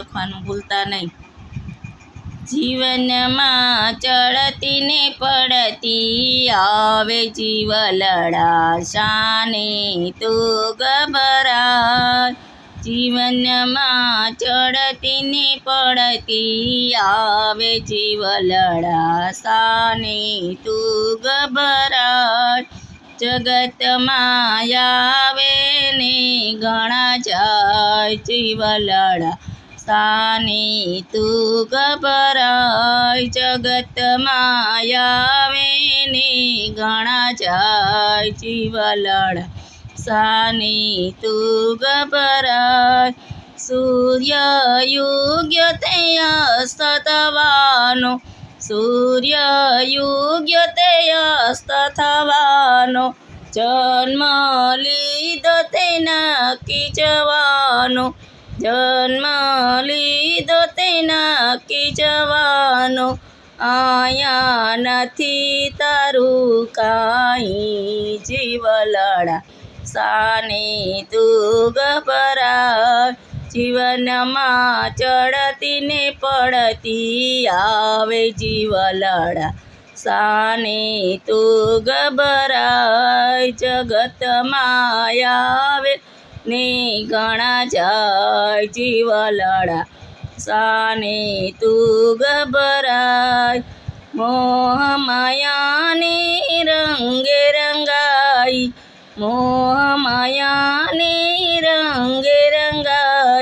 લખવાનું ભૂલતા નહીં. જીવનમાં ચડતી ને પડતી આવે જીવલડા શાને તો ગભરાય. જીવનમાં ચડતી ને પડતી આવે જીવલડા શાને તો ગભરાય. જગતમાં આવે ને ઘણા જાય જીવલડા સાની તું ગભરાય જગત આવે ને ઘણા જાય જીવલડા સાની તું ગભરાય સૂર્ય યુગ્ય તે અસ્તવાનો સૂર્ય યુગ્ય તે અસ્ત થવાનો જન્મ લીધો તે નક્કી જવાનો જન્મ લીધો તે નક્કી જવાનો આયા નથી તારું કાંઈ જીવલડા સાને તું ગભરાય જીવનમાં ચડતી ને પડતી આવે જીવલડા સાને તું ગભરાય માયા આવે ને ઘણા જાય જીવલડા સાને તું ગભરાય મોહ માયાને રંગે રંગાઈ મોહ માયાને